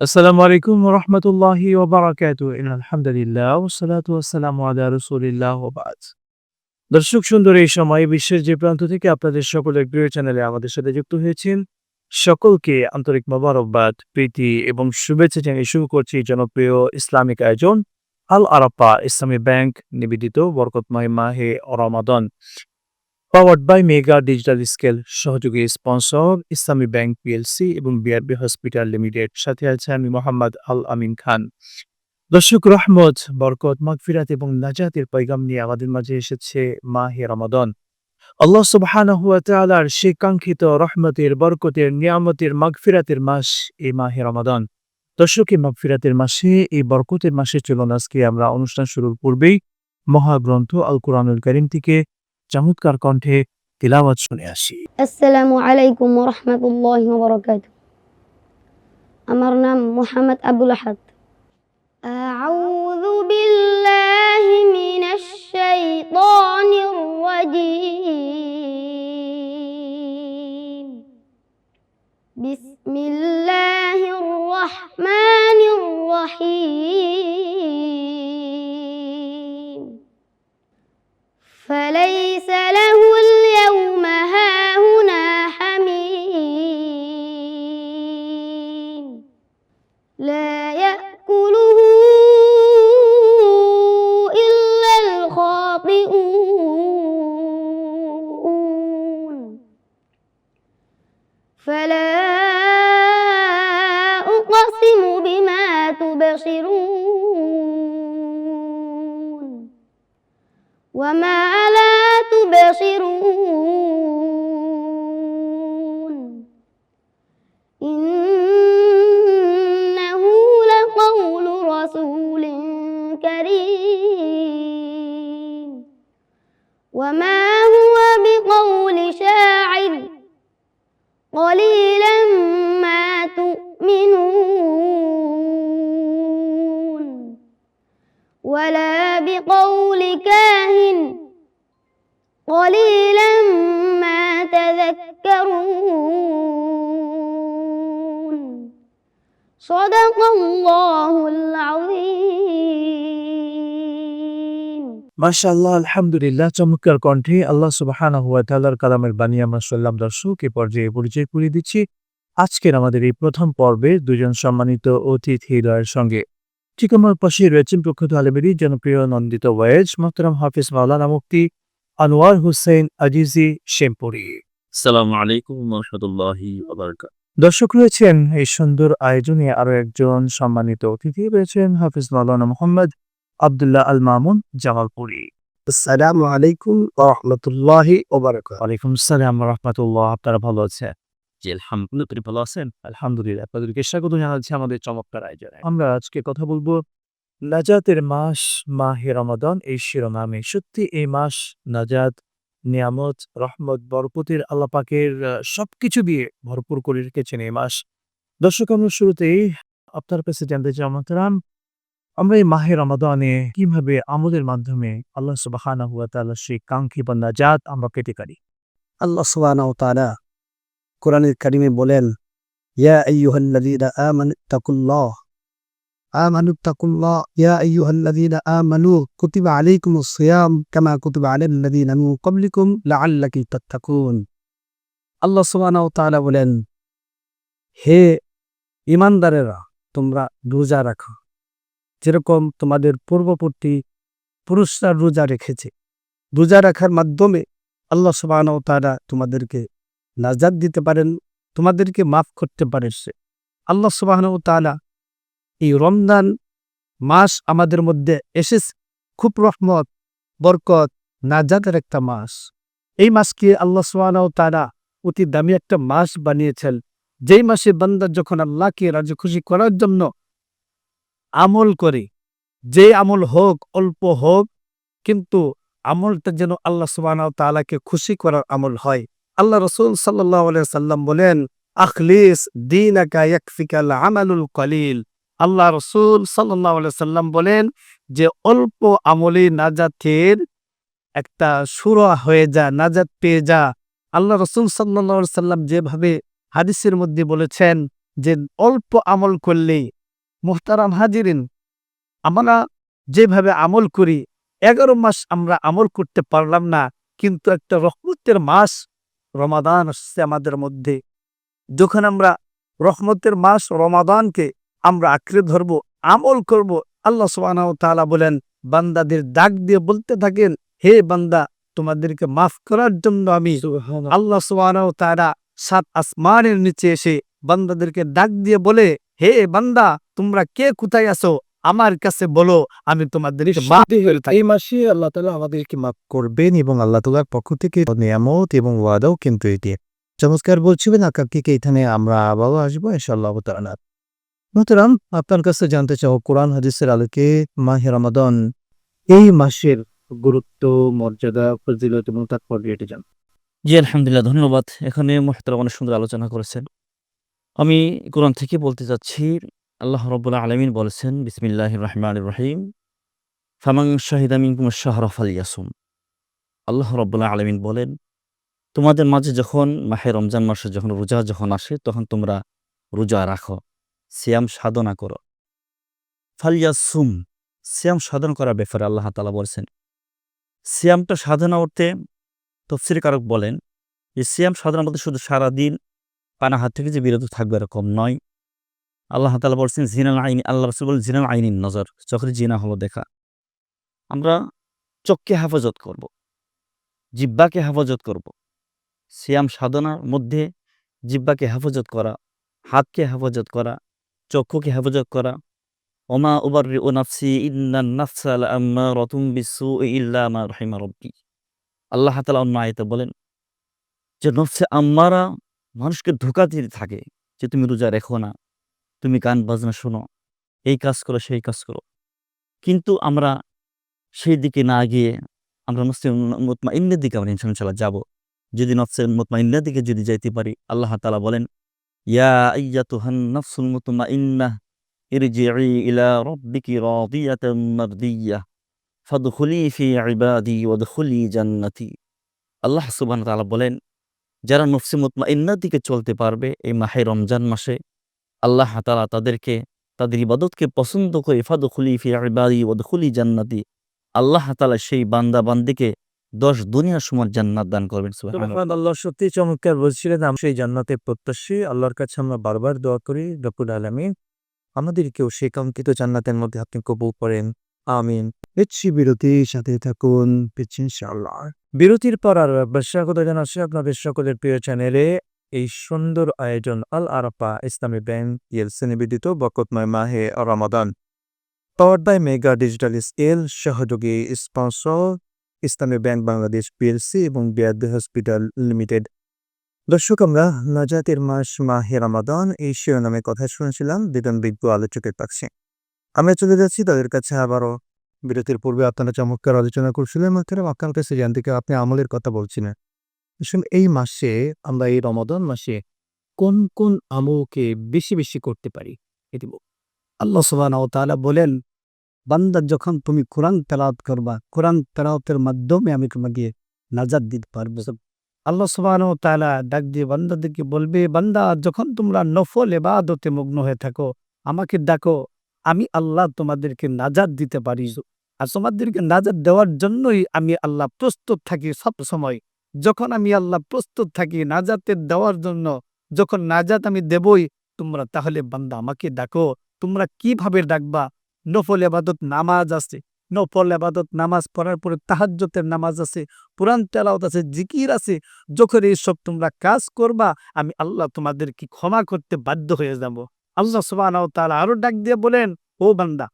আসসালামু আলাইকুম রহমতুল্লাহি আলহামদুলিল্লাহ ওসালাতু আসসালামু আলা রসুলিল্লাহ ওবাদ দর্শক সুন্দর, এই সময় বিশ্বের যে প্রান্ত থেকে আপনাদের সকলের প্রিয় চ্যানেলে আমাদের সাথে যুক্ত হয়েছেন সকলকে আন্তরিক মোবারকবাদ, প্রীতি এবং শুভেচ্ছা জানিয়ে শুরু করছি জনপ্রিয় ইসলামিক আয়োজন আল আরাফা ইসলামী ব্যাংক নিবেদিত বরকতময় মাহে Ramadan. Powered by mega digital scale সহযোগী স্পন্সর ইসলামী ব্যাংক পিএলসি এবং বিআরবি হসপিটাল লিমিটেড সাথে আছে আমি মোহাম্মদ আল আমিন খান। দর্শক, রহমত, বরকত, মাগফিরাত এবং নাজাতের পৈগাম নিয়ে আমাদের মাঝে এসেছে মাহে রমাদন। আল্লাহ সুবহানাহু ওয়া তাআলার কাঙ্ক্ষিত রহমতের, বরকতের, নিয়ামতের, মাগফিরাতের মাস এই মাহে রমাদন। দর্শক, এই মাগফিরাতের মাসে, এই বরকতের মাসে চলুন আজকে আমরা অনুষ্ঠান শুরুর পূর্বেই মহাগ্রন্থ আল কোরআনুল করিম থেকে চমৎকার কণ্ঠে তিলাওয়াত শুনে আসি আসসালামু আলাইকুম রহমতুল্লাহ বরকাত আমার নাম মোহাম্মদ আবুল আহাদ أعوذ بالله من الشيطان الرجيم بسم الله الرحمن الرحيم فليس মাশাআল্লাহ আলহামদুলিল্লাহ চমৎকার কণ্ঠে আল্লাহ সুবহানাহু ওয়া তাআলার কালামের বাণী আমরা শুনলাম। দর্শক এ পর্যায়ে পরিচয় করিয়ে দিচ্ছি আজকের আমাদের এই প্রথম পর্বে দুজন সম্মানিত অতিথি দ্বয়ের সঙ্গে। ঠিক আমার পাশে রয়েছেন প্রখ্যাত আলমেরই জনপ্রিয় নন্দিত ওয়েজ মোহতারাম হাফিজ মাওলানা মুফতি আনোয়ার হুসেন আজিজি শেমপুরি। আসসালামু আলাইকুম রহমতুল্লাহি দর্শক রয়েছেন এই সুন্দর আয়োজনে আরও একজন সম্মানিত অতিথি রয়েছেন হাফিজ মাওলানা মোহাম্মদ আবদুল্লাহ আল মামুন জামালপুরি। আসসালামু আলাইকুম রহমতুল্লাহি ওয়ালাইকুম সালাম রহমতুল্লাহ আপনারা ভালো আছে জি আলহামদুলিল্লাহ আপনি ভালো আছেন? আলহামদুলিল্লাহ আপনাদেরকে স্বাগত জানাচ্ছি আমাদের চমৎকার আয়োজনে। আমরা আজকে কথা বলব নাজাতের মাস মাহে রমাদান এই শিরোনামে। সত্যি এই মাস নাজাত নিয়ামত রহমত বরকতের আল্লাহ পাকের আহ, সবকিছু দিয়ে ভরপুর করে রেখেছেন এই মাস। দর্শক আমরা শুরুতেই আপনার কাছে জানতে চাই আমাতারাম আমরা এই মাহে রমাদানে কীভাবে আমলের মাধ্যমে আল্লাহ সুবাহানা হুয়া তাআলা সেই কাঙ্ক্ষী বা নাজাত আমরা পেতে পারি? আল্লাহ সুবহানাহু ওয়া তাআলা কোরআনের কারিমে বলেন, ইয়া আইয়ুহাল্লাযীনা আমানু তাকুল্লাহ আমানু তাকুল্লাহ ইয়া আইয়ুহাল্লাযীনা আমানু কুতিবা আলাইকুমুস সিয়াম কামা কুতিবা আলাল লাযীনা মিন ক্বাবলিকুম লাআল্লাকুম তাত্তাকুন। আল্লাহ সুবহানাহু তাআলা বলেন, হে ঈমানদারেরা তোমরা রোজা রাখো যেরকম তোমাদের পূর্ববর্তী পুরুষরা রোজা রেখেছে। রোজা রাখার মাধ্যমে আল্লাহ ওয়া তাআলা তোমাদেরকে নাজাত দিতে পারেন, তোমাদেরকে মাফ করতে পারে সে। আল্লাহ সুবহানাহু ওয়া তাআলা এই রমজান মাস আমাদের মধ্যে এসেছে। খুব রহমত, বরকত, নাজাতের একটা মাস। এই মাসকে আল্লাহ সুবহানাহু ওয়া তাআলা অতি দামি একটা মাস বানিয়েছেন। যেই মাসে বান্দা যখন আল্লাহকে রাজি খুশি করার জন্য আমল করি। যে আমল হোক, অল্প হোক, কিন্তু আমলটা যেন আল্লাহ সুবহানাহু ওয়া তাআলাকে খুশি করার আমল হয়। আল্লাহ রসুল সাল্লাম বলেন, আখলিস ইয়াকফিকাল আমালুল কলিল। আল্লাহ রসুল সাল্লাম বলেন যে, অল্প আমলে নাজাতের একটা সুরা হয়ে যা, নাজাত পেয়ে যা। আল্লাহ রসুল সাল্লাহ সাল্লাম যেভাবে হাদিসের মধ্যে বলেছেন যে, অল্প আমল করলেই মোহতারাম হাজিরিন আমরা যেভাবে আমল করি এগারো মাস আমরা আমল করতে পারলাম না কিন্তু একটা রহমতের মাস রমাদান আসছে আমাদের মধ্যে। যখন আমরা রহমতের মাস রমাদানকে আমরা আঁকড়ে ধরব আমল করব আল্লাহ সুবহানাহু ওয়া তাআলা বলেন বান্দাদের ডাক দিয়ে বলতে থাকেন হে বান্দা তোমাদেরকে মাফ করার জন্য আমি আল্লাহ ওয়া তাআলা সাত আসমানের নিচে এসে বান্দাদেরকে ডাক দিয়ে বলে হে বান্দা তোমরা কে কোথায় আছো? আমার কাছে বলো আমি তোমাদেরকে মাফ এই মাসে আল্লাহ তালা আমাদেরকে মাফ করবেন এবং আল্লাহ তালার পক্ষ থেকে নিয়ামত এবং ওয়াদাও কিন্তু এটি। চমৎকার বলছিলেন আকাঙ্ক্ষিকে এখানে আমরা আবারও আসব ইনশাআল্লাহ তাআলা। মোহতারাম আপনার কাছে জানতে চাও কোরআন হাদিসের আলোকে মাহে রমাদান এই মাসের গুরুত্ব মর্যাদা ফজিলত এবং তাৎপর্য এটি জান জি আলহামদুলিল্লাহ ধন্যবাদ। এখানে মোহতারাম অনেক সুন্দর আলোচনা করেছেন। আমি কোরআন থেকে বলতে চাচ্ছি, আল্লাহ রব্বুল্লাহ আলমিন বলেছেন বিসমিল্লাহ রহমান রহিম। ফামাং শাহিদামিন কুমার শাহরফ ইয়াসুম আল্লাহ রব্বুল্লাহ আলমিন বলেন, তোমাদের মাঝে যখন মাহে রমজান মাসে যখন রোজা যখন আসে, তখন তোমরা রোজা রাখো, সিয়াম সাধনা করো। ফালিয়াসুম, সিয়াম সাধন করার ব্যাপারে আল্লাহ তালা বলেছেন। সিয়ামটা সাধনা অর্থে তফসির কারক বলেন যে সিয়াম সাধারণ মধ্যে শুধু সারাদিন পানাহাত থেকে যে বিরত থাকবে এরকম নয় আল্লাহ তালা বলছেন, জিনাল আইনি আল্লাহ রসুল বলেন, জিনাল আইনিন নজর, চোখের জিনা হলো দেখা আমরা চোখকে হেফাজত করব। জিব্বাকে হেফাজত করব। সিয়াম সাধনার মধ্যে জিব্বাকে হেফাজত করা, হাতকে হেফাজত করা, চক্ষুকে হেফাজত করা ওমা উবার ও নাফসি রতুম ইল্লা রহিমা রব্বি আল্লাহ তালা অন্য আয়তে বলেন যে, নফসে আম্মারা মানুষকে ধোকা দিতে থাকে যে, তুমি রোজা রেখো না, তুমি গান বাজনা শোনো, এই কাজ করো, সেই কাজ করো। কিন্তু আমরা সেই দিকে না গিয়ে আমরা নফসে মোতমা ইন্নের দিকে আমরা ইনশাল্লাহ যাব। যদি নফসে মোতমা ইন্নের দিকে যদি যাইতে পারি, আল্লাহ তালা বলেন, ইয়া আইয়াতুহান নফসুল আল্লাহ তাআলা বলেন যারা নফসে মুতমাইন্নার দিকে চলতে পারবে এই মাহে রমজান মাসে আল্লাহ তাআলা তাদেরকে তাদের ইবাদতকে পছন্দ করে ফাদখুলি ফি ইবাদি ওয়াদখুলি জান্নাতি আল্লাহ তাআলা সেই বান্দা বান্দিকে দশ দুনিয়ার সময় জান্নাত দান করবেন আল্লাহ সত্যি চমৎকার বলছিলেন আমরা সেই জান্নাতে প্রত্যাশী আল্লাহর কাছে আমরা বারবার দোয়া করি রব্বুল আলামিন আমাদেরকেও সেই কাঙ্ক্ষিত জান্নাতের মধ্যে আপনি কবুল করেন। আমিন। পেচ্ছি বিরতির সাথে থাকুন পেচ্ছি ইনশাআল্লাহ। বিরতির পর আর স্বাগত জানাচ্ছি আপনাদের সকলের প্রিয় চ্যানেলে। এই সুন্দর আয়োজন আল আরাফা ইসলামী ব্যাংক ইয়েলসি নিবেদিত বকতময় মাহে রমাদান। Power by mega digital scale সহযোগী sponsor Islami bank Bangladesh PLC এবং বিয়াদ হসপিটাল লিমিটেড দর্শক, আমরা নাজাতের মাস মাহে রমাদান এই শিরোনামে কথা শুনেছিলাম। দুজন বিজ্ঞ আলোচকের পাশে। আমরা চলে যাচ্ছি, তাদের কাছে আবারও বিরতির পূর্বে আপনারা চমৎকার আলোচনা করছিলেন মাত্র আপনার কাছে কেউ আপনি আমলের কথা বলছিলেন। আসলে এই মাসে, আমরা এই রমাদান মাসে কোন কোন আমলকে বেশি বেশি করতে পারি? এটি আল্লাহ সুবহানাহু ওয়া তাআলা বলেন, বান্দা যখন তুমি কোরআন তেলাওত করবা, কোরআন তেলাওতের মাধ্যমে আমি তোমাকে নাজাদ দিতে পারব। আল্লাহ সুবহানাহু ওয়া তাআলা ডাক দিয়ে বান্দাদেরকে বলবে, বান্দা, যখন তোমরা নফল ইবাদতে মগ্ন হয়ে থাকো, আমাকে ডাকো আমি আল্লাহ তোমাদেরকে নাজাদ দিতে পারি। আর তোমাদেরকে নাজাদ দেওয়ার জন্যই আমি আল্লাহ প্রস্তুত থাকি সব সময়। যখন আমি আল্লাহ প্রস্তুত থাকি নাজাতের দেওয়ার জন্য, যখন নাজাত আমি দেবই, তোমরা তাহলে বান্দা আমাকে ডাকো। তোমরা কীভাবে ডাকবা? নফল এবাদত নামাজ আছে। নফল এবাদত নামাজ পড়ার পরে তাহাজ্জতের নামাজ আছে পুরাণ তেলাওত আছে, জিকির আছে। যখন এইসব তোমরা কাজ করবা, আমি আল্লাহ তোমাদেরকে ক্ষমা করতে বাধ্য হয়ে যাব। আল্লাহ ওয়া আরও ডাক দিয়ে বলেন, ও বান্দা,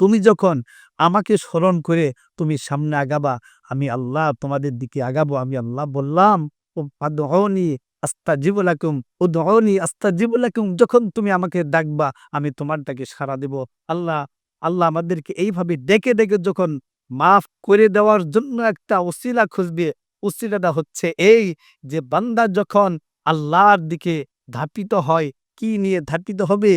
তুমি যখন আমাকে স্মরণ করে তুমি সামনে আগাবা, আমি আল্লাহ তোমাদের দিকে আগাবো, আমি আল্লাহ বললাম ও ফাদউনি আস্তাজিবু লাকুম, উদউনি আস্তাজিবু লাকুম, যখন তুমি আমাকে ডাকবা, আমি তোমারটাকে সাড়া দেব। আল্লাহ আল্লাহ আমাদেরকে এইভাবে ডেকে ডেকে যখন মাফ করে দেওয়ার জন্য একটা ওসিলা খুঁজবে, ওসিলাটা হচ্ছে এই যে বান্দা যখন আল্লাহর দিকে ধাপিত হয় কি নিয়ে ধাপিত হবে?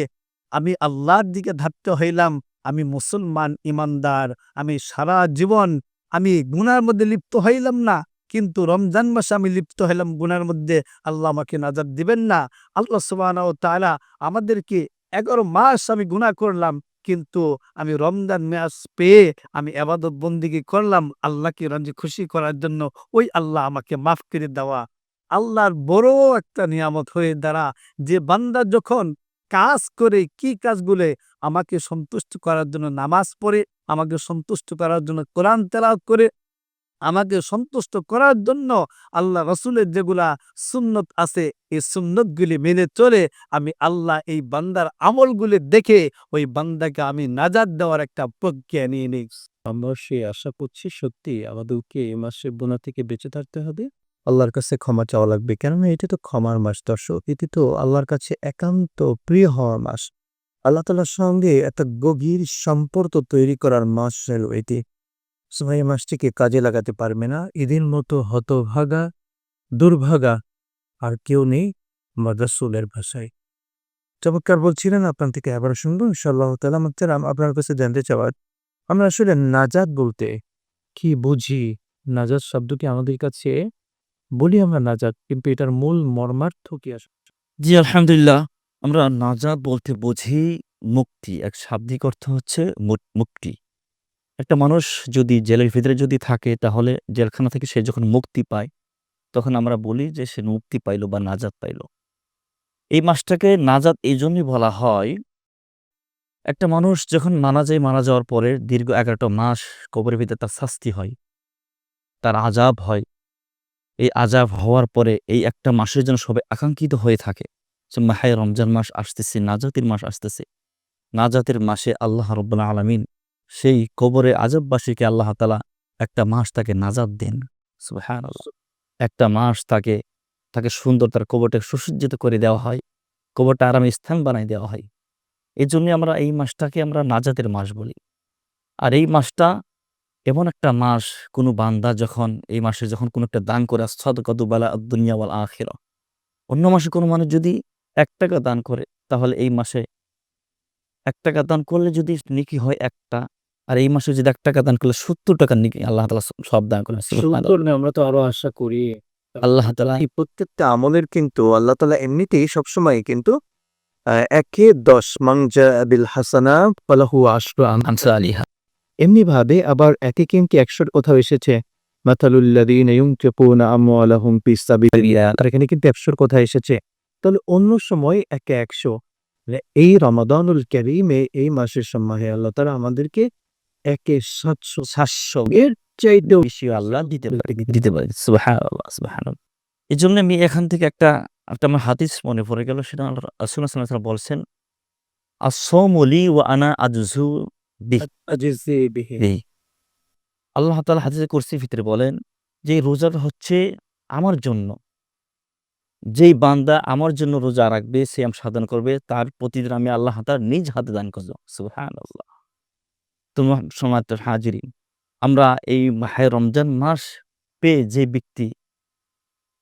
আমি আল্লাহর দিকে ধাপিত হইলাম, আমি মুসলমান ইমানদার, আমি সারা জীবন আমি গুনার মধ্যে লিপ্ত হইলাম না, কিন্তু রমজান মাসে আমি লিপ্ত হইলাম গুনার মধ্যে। আল্লাহ আমাকে নাজাদ দিবেন না। আল্লাহ সুবহানাহু ওয়া তাআলা আমাদেরকে এগারো মাস আমি গুনাহ করলাম, কিন্তু আমি রমজান মাস পেয়ে আমি আবাদত বন্দিগি করলাম। আল্লাহকে রাজি খুশি করার জন্য ওই আল্লাহ আমাকে মাফ করে দেওয়া। আল্লাহর বড় একটা নিয়ামত হয়ে দাঁড়া। যে বান্দা যখন কাজ করে কি কাজগুলো আমাকে সন্তুষ্ট করার জন্য নামাজ পড়ে, আমাকে সন্তুষ্ট করার জন্য কোরআন তেলাওয়াত করে, আমাকে সন্তুষ্ট করার জন্য আল্লাহ রসুলের যেগুলা সুন্নত আছে, এই সুন্নতগুলি মেনে চলে আমি আল্লাহ এই বান্দার আমলগুলি দেখে ওই বান্দাকে আমি নাজাদ দেওয়ার একটা প্রজ্ঞা নিয়ে নিই। আমরা সে আশা করছি সত্যি আমাদেরকে এই মাসে বোনা থেকে বেঁচে থাকতে হবে। আল্লাহর কাছে ক্ষমা চাওয়া লাগবে। কেননা এটি তো ক্ষমার মাস, দর্শক। এটি তো আল্লাহর কাছে একান্ত প্রিয় হওয়ার মাস। আল্লাহ তালার সঙ্গে একটা গভীর সম্পর্ক তৈরি করার মাস হলো এটি। এই মাসটিকে কাজে লাগাতে পারবে না। এদের মতো হতভাগা, দুর্ভাগা আর কেউ নেই মাদাসুলের ভাষায়। চমৎকার বলছিলেন, আপনার থেকে আবার শুনব। ইনশাআল্লাহ তালা আমাদের আপনার কাছে জানতে চাওয়ার। আমরা আসলে নাজাদ বলতে কি বুঝি? নাজাদ শব্দটি আমাদের কাছে বলি আমরা নাজাদ কিন্তু এটার মূল মর্মার্থ কি আসলে? জি, আলহামদুলিল্লাহ। আমরা নাজাত বলতে বুঝি মুক্তি। এক শাব্দিক অর্থ হচ্ছে মুক্তি। একটা মানুষ যদি জেলের ভিতরে যদি থাকে, তাহলে জেলখানা থেকে সে যখন মুক্তি পায়, তখন আমরা বলি যে সে মুক্তি পাইলো বা নাজাত পাইলো। এই মাসটাকে নাজাত এই জন্যই বলা হয়, একটা মানুষ যখন মারা যায়, মারা যাওয়ার পরে দীর্ঘ এগারোটা মাস কবরের ভিতরে তার শাস্তি হয়, তার আজাব হয়। এই আজাব হওয়ার পরে এই একটা মাসের জন্য সবাই আকাঙ্ক্ষিত হয়ে থাকে। মাহায় রমজান মাস আসতেছে, নাজাতের মাস আসতেছে। নাজাতের মাসে আল্লাহ রব্বুল্লাহ আলমিন সেই কবরে আজববাসীকে আল্লাহ তালা একটা মাস তাকে নাজাত দেন। সুবহানাল্লাহ। একটা মাস তাকে তাকে সুন্দর তার কবরটা সুসজ্জিত করে দেওয়া হয়। কবরটা আরামে স্থান বানাই দেওয়া হয়। এই জন্য আমরা এই মাসটাকে আমরা নাজাতের মাস বলি। আর এই মাসটা এমন একটা মাস কোনো বান্দা যখন এই মাসে যখন কোনো একটা দান করে সদকদুবালা দুনিয়া ওয়াল আখিরা। অন্য মাসে কোনো মানুষ যদি এক টাকা দান করে তাহলে এই মাসে এক টাকা দান করলে যদি নিকি হয় একটা আর এই মাসে যদি এক টাকা দান করলে সত্তর টাকার নিকি আল্লাহ তালা সব দান করেন সুন্দর আমরা তো আরও আশা করি। আল্লাহ তালা এই প্রত্যেকটা আমলের কিন্তু আল্লাহ তালা এমনিতেই সবসময় কিন্তু আহ, একে দশ মাংজা বিল হাসানা ফালাহু আশরু আনসা আলিহা এমনি ভাবে আবার একে কিন্তু একশোর কোথাও এসেছে। অন্য সময় একে একশো। মানে এই সাতশো সাতশো এর দিতে পারে এই জন্য আমি এখান থেকে একটা আমার হাদিস মনে পড়ে গেল, সেটা বলছেন আসৌমলি ও আনা এই আল্লাহ তাআলা হাদিসে কুরসির ভিতরে বলেন যে রোজাটা হচ্ছে আমার জন্য। যেই বান্দা আমার জন্য রোজা রাখবে সিয়াম সাধন করবে তার প্রতিদিন আমি আল্লাহ তার নিজ হাতে দান করব। সুবহানাল্লাহ। তোমার সমাজ হাজিরি আমরা এই মাহে রমজান মাস পেয়ে যে ব্যক্তি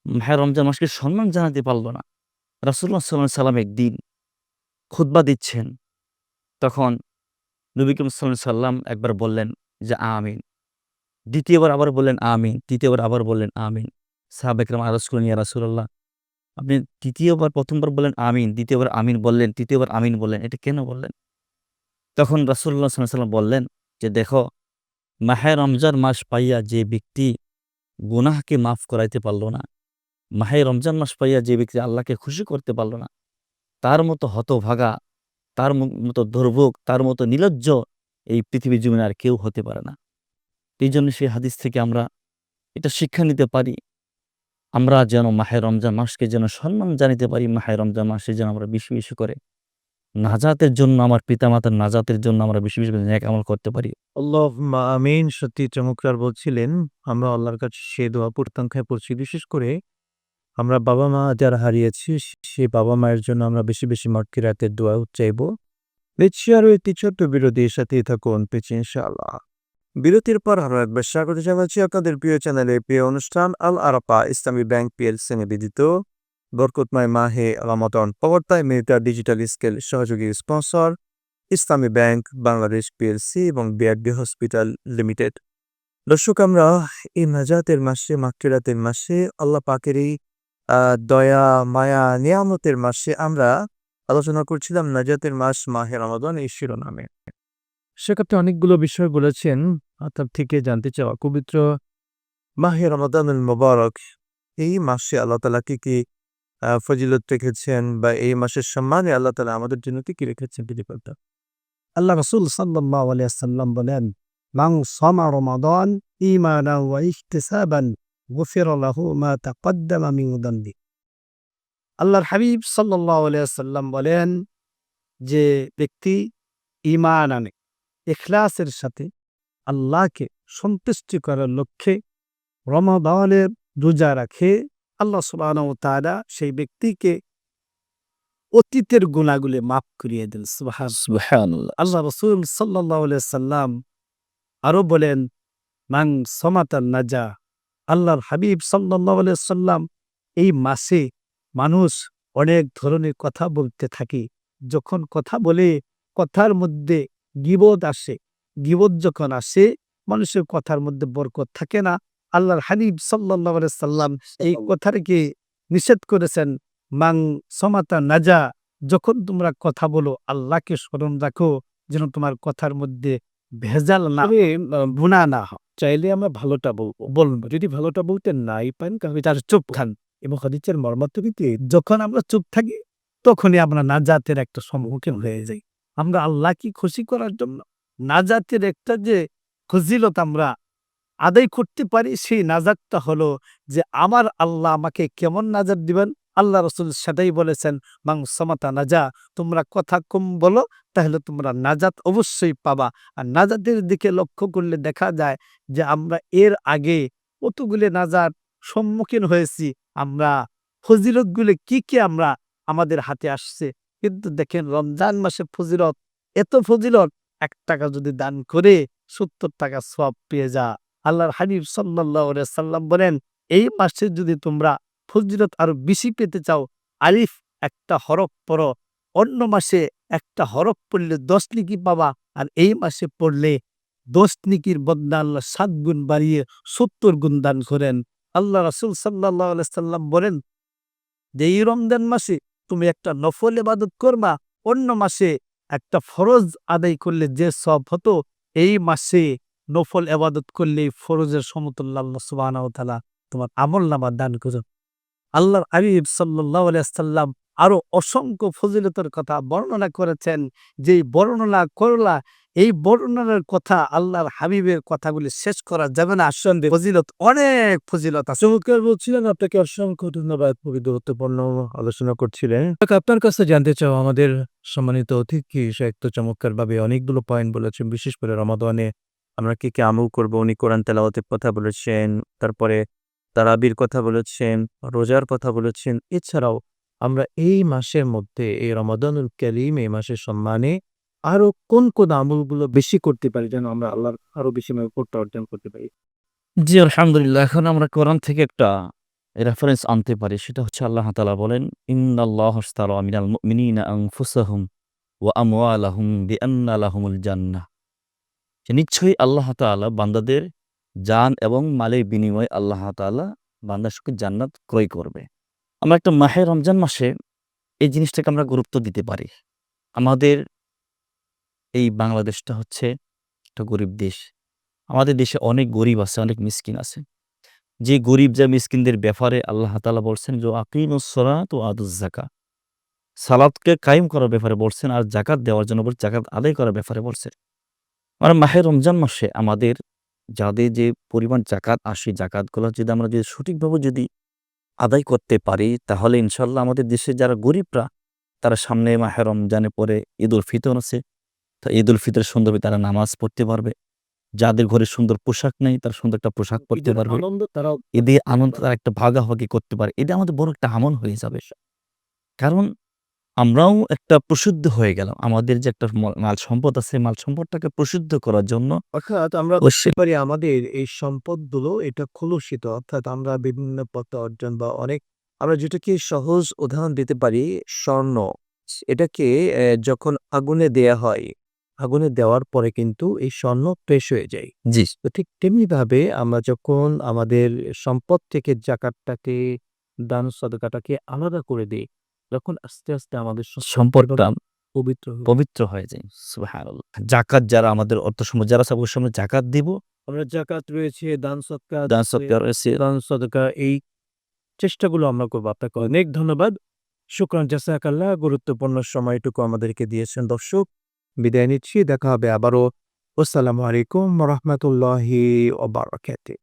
মাহে রমজান মাসকে সম্মান জানাতে পারল না রাসুল্লাহ সাল্লাহ সাল্লাম একদিন খুতবা দিচ্ছেন তখন নবী করিম সাল্লাহ সাল্লাম একবার বললেন যে, আমিন। দ্বিতীয়বার আবার বললেন, আমিন। তৃতীয়বার আবার বললেন, আমিন। সাহাবেকরাম আরজ করলেন, ইয়া রাসুল্লাহ আপনি তৃতীয়বার, প্রথমবার বললেন, আমিন। দ্বিতীয়বার, আমিন বললেন, তৃতীয়বার, আমিন বললেন, এটা কেন বললেন? তখন রাসুল্লাহ সাল্লাহ সাল্লাম বললেন যে, দেখো, মাহে রমজান মাস পাইয়া যে ব্যক্তি গুনাহকে মাফ করাইতে পারল না, মাহে রমজান মাস পাইয়া যে ব্যক্তি আল্লাহকে খুশি করতে পারল না, তার মতো হতভাগা তার মতো দুর্ভোগ, তার মতো নিলজ্জ এই পৃথিবীর জীবনে আর কেউ হতে পারে না। এই জন্য সেই হাদিস থেকে আমরা এটা শিক্ষা নিতে পারি। আমরা যেন মাহে রমজান মাসকে যেন সম্মান জানিতে পারি, মাহে রমজান মাসে যেন আমরা বেশি বেশি করে নাজাতের জন্য, আমার পিতামাতার নাজাতের জন্য আমরা বেশি বেশি নেক আমল করতে পারি। আল্লাহ আমিন, সত্যি চমৎকার বলছিলেন। আমরা আল্লাহর কাছে সে দোয়া পূর্তাঙ্ক্ষায় পড়ছি বিশেষ করে আমরা বাবা মা যারা হারিয়েছি, সেই বাবা মায়ের জন্য আমরা বেশি বেশি মটকিরাতের দোয়া চাইব। দেখছি আরও একটি ছোট্ট বিরতির সাথেই থাকুন পেছি ইনশাআল্লাহ। বিরতির পর আরও একবার স্বাগত জানাচ্ছি আপনাদের প্রিয় চ্যানেলে প্রিয় অনুষ্ঠান আল আরাপা ইসলামী ব্যাংক পিএলসি নিবেদিত বরকতময় মাহে রমাদন পবর্তায় মেরিটা ডিজিটাল স্কেল সহযোগী sponsor Islami bank Bangladesh PLC এবং বিআরডি হসপিটাল লিমিটেড। দর্শক, আমরা এই নাজাতের মাসে, মাগফিরাতের মাসে আল্লাহ পাকের এই দয়া, মায়া নিয়ামতের মাসে আমরা আলোচনা করছিলাম নাজাতের মাস, মাহে রমাদান এই শিরোনামে। সেক্ষেত্রে অনেকগুলো বিষয় বলেছেন, আপনার থেকে জানতে চাওয়া পবিত্র মাহে রমাদান মোবারক। এই মাসে আল্লাহ তালা কি কি ফজিলত রেখেছেন বা এই মাসের সম্মানে আল্লাহ তালা আমাদের জন্য কি কি রেখেছেন বিধিপদ্ধ আল্লাহ রসুল আলিয়াল্লাম বলেন মাং সমা রমাদান ইমানা ওয়া গুফির লাহু মা তাকদ্দামা দাম্বি আল্লাহর হাবিব সাল্লাহ আলিয়াল্লাম বলেন যে ব্যক্তি ইমান আনে ইখলাসের সাথে আল্লাহকে সন্তুষ্টি করার লক্ষ্যে রমাদানের রোজা রাখে আল্লাহ ওয়া তাআলা সেই ব্যক্তিকে অতীতের গুণাগুলি মাফ করিয়ে দেন। আল্লাহ রসুল সাল্লাহ সাল্লাম আরও বলেন মাং সমাতান নাজা আল্লাহর হাবিব সাল্লাম এই মাসে মানুষ অনেক ধরনের কথা বলতে থাকে। যখন কথা বলে, কথার মধ্যে গিবদ আসে। গিবদ যখন আসে, মানুষের কথার মধ্যে বরকত থাকে না। আল্লাহর হাবিব সাল্লাহ সাল্লাম এই কথাটাকে নিষেধ করেছেন, মাং সমাতা নাজা যখন তোমরা কথা বলো, আল্লাহকে স্মরণ রাখো, যেন তোমার কথার মধ্যে ভেজাল না তবে গুণা না চাইলে আমরা ভালোটা বলব বলব যদি ভালোটা বলতে নাই পান তাহলে তার চুপ খান। এবং হাদিসের মর্মার্থ কিন্তু যখন আমরা চুপ থাকি, তখনই আমরা নাজাতের একটা সম্মুখীন হয়ে যাই। আমরা আল্লাহকে খুশি করার জন্য নাজাতের একটা যে ফজিলত আমরা আদায় করতে পারি, সেই নাজাতটা হলো যে, আমার আল্লাহ আমাকে কেমন নাজাত দিবেন? আল্লাহ রসুল সেটাই বলেছেন মাং সমাতা নাজা তোমরা কথা কম বলো, তাহলে তোমরা নাজাত অবশ্যই পাবা। আর নাজাতের দিকে লক্ষ্য করলে দেখা যায় যে আমরা এর আগে কতগুলি নাজাত সম্মুখীন হয়েছি, আমরা ফজিলতগুলি কি কি আমরা আমাদের হাতে আসছে। কিন্তু দেখেন রমজান মাসে ফজিলত, এত ফজিলত, এক টাকা যদি দান করে সত্তর টাকা সব পেয়ে যা। আল্লাহর হাবিব সাল্লাহ সাল্লাম বলেন, এই মাসে যদি তোমরা ফজিলত আরও বেশি পেতে চাও, আলিফ একটা হরফ পড়ো। অন্য মাসে একটা হরফ পড়লে দশ নিকি পাবা আর এই মাসে পড়লে দশ নিকির বদলা আল্লাহ সাত গুণ বাড়িয়ে সত্তর গুণ দান করেন। আল্লাহ রাসুল সাল্লাহ সাল্লাম বলেন, যে এই রমজান মাসে তুমি একটা নফল এবাদত করবা, অন্য মাসে একটা ফরজ আদায় করলে যে সব হতো, এই মাসে নফল এবাদত করলে ফরজের সমতুল্য আল্লাহ সুবাহ তোমার আমল নামা দান করুন আল্লাহর আবিব সাল্লাহ সাল্লাম আরও অসংখ্য ফজিলতের কথা বর্ণনা করেছেন। যেই বর্ণনা করলা এই বর্ণনার কথা আল্লাহর হাবিবের কথাগুলি শেষ করা যাবে না। আসন্দের ফজিলত অনেক ফজিলত আছে। চমৎকার বলছিলেন। আপনাকে অসংখ্য ধন্যবাদ। খুবই গুরুত্বপূর্ণ আলোচনা করছিলেন। আপনার কাছে জানতে চাও আমাদের সম্মানিত অতিথি সে একটু চমৎকার ভাবে অনেকগুলো পয়েন্ট বলেছেন। বিশেষ করে রমাদানে আমরা কি কি আমল করব উনি কোরআন তেলাওয়াতের কথা বলেছেন। তারপরে তারাবির কথা বলেছেন, রোজার কথা বলেছেন। এছাড়াও আমরা এই মাসের মধ্যে, এই রমাদানুল করিম এই মাসের সম্মানে আরও কোন কোন আমলগুলো বেশি করতে পারি যেন আমরা আল্লাহর আরও বেশি করতে অর্জন করতে পারি? জি, আলহামদুলিল্লাহ। এখন আমরা কোরআন থেকে একটা রেফারেন্স আনতে পারি। সেটা হচ্ছে আল্লাহ তাআলা বলেন, ইন্নাল্লাহ আশতারা মিনাল মুমিনিনা আনফুসাহুম ওয়া আমওয়ালাহুম জান্নাহ। যে নিশ্চয়ই আল্লাহ তাআলা বান্দাদের জান এবং মালের বিনিময়ে আল্লাহ তাআলা বান্দার সঙ্গে জান্নাত ক্রয় করবে। আমরা একটা মাহে রমজান মাসে এই জিনিসটাকে আমরা গুরুত্ব দিতে পারি। আমাদের এই বাংলাদেশটা হচ্ছে একটা গরিব দেশ। আমাদের দেশে অনেক গরিব আছে, অনেক মিসকিন আছে। যে গরিব, যা মিসকিনদের ব্যাপারে আল্লাহ তাআলা বলছেন যে আকিমুসসালাত ও আদুজ জাকা সালাদকে কায়েম করার ব্যাপারে বলছেন আর জাকাত দেওয়ার জন্য জাকাত আদায় করার ব্যাপারে বলছেন। মানে মাহে রমজান মাসে আমাদের যাদের যে পরিমাণ জাকাত আসে জাকাতগুলো যদি আমরা যদি সঠিকভাবে যদি আদায় করতে পারি তাহলে ইনশাল্লাহ আমাদের দেশে যারা গরিবরা তারা সামনে মাহে রমজানে পরে ঈদ উল ফিতর আছে। তো ঈদ উল ফিতরের সুন্দরভাবে তারা নামাজ পড়তে পারবে। যাদের ঘরে সুন্দর পোশাক নেই তারা সুন্দর একটা পোশাক পরতে পারবে। তারা এদের আনন্দ তারা একটা ভাগাভাগি করতে পারে। এটা আমাদের বড় একটা আমল হয়ে যাবে। কারণ আমরাও একটা প্রসিদ্ধ হয়ে গেলাম। আমাদের যে একটা মাল সম্পদ আছে মাল সম্পদটাকে প্রসিদ্ধ করার জন্য অর্থাৎ আমরা বলতে পারি আমাদের এই সম্পদগুলো এটা কলুষিত। অর্থাৎ আমরা বিভিন্ন পথ অর্জন বা অনেক আমরা যেটাকে সহজ উদাহরণ দিতে পারি স্বর্ণ। এটাকে যখন আগুনে দেয়া হয় আগুনে দেওয়ার পরে কিন্তু এই স্বর্ণ ফ্রেশ হয়ে যায়। জি। তো ঠিক তেমনিভাবে আমরা যখন আমাদের সম্পদ থেকে জাকাতটাকে দান সদকাটাকে আলাদা করে দিই তখন আস্তে আস্তে আমাদের সম্পদটা পবিত্র পবিত্র হয়ে যায়। জাকাত যারা আমাদের অর্থ সম্পদ যারা সবার সামনে জাকাত দিব আমরা জাকাত রয়েছে দান সৎকার দান আছে, সৎকার রয়েছে। দান সদকা এই চেষ্টাগুলো আমরা করব। আপনাকে অনেক ধন্যবাদ। শুক্রান জাসাকাল্লাহ গুরুত্বপূর্ণ সময়টুকু আমাদেরকে দিয়েছেন দর্শক। বিদায় নিচ্ছি দেখা হবে আবারও। আসসালামু আলাইকুম রহমতুল্লাহি ওবারাকাতুহু